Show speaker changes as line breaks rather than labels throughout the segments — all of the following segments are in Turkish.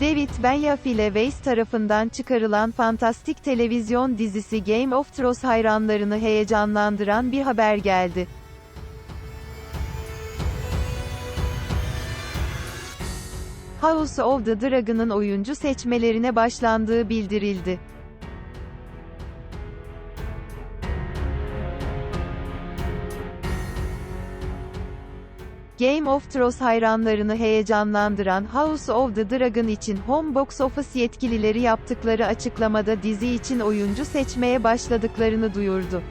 David Benioff ile Weiss tarafından çıkarılan fantastik televizyon dizisi Game of Thrones hayranlarını heyecanlandıran bir haber geldi. House of the Dragon'ın oyuncu seçmelerine başlandığı bildirildi. Game of Thrones hayranlarını heyecanlandıran House of the Dragon için Home Box Office yetkilileri yaptıkları açıklamada dizi için oyuncu seçmeye başladıklarını duyurdu.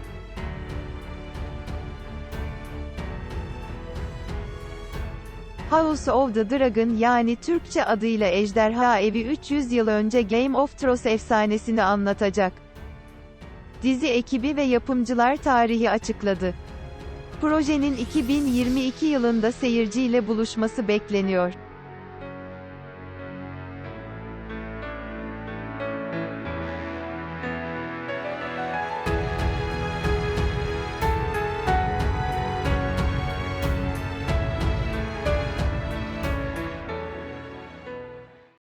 House of the Dragon yani Türkçe adıyla Ejderha Evi 300 yıl önce Game of Thrones efsanesini anlatacak. Dizi ekibi ve yapımcılar tarihi açıkladı. Projenin 2022 yılında seyirciyle buluşması bekleniyor.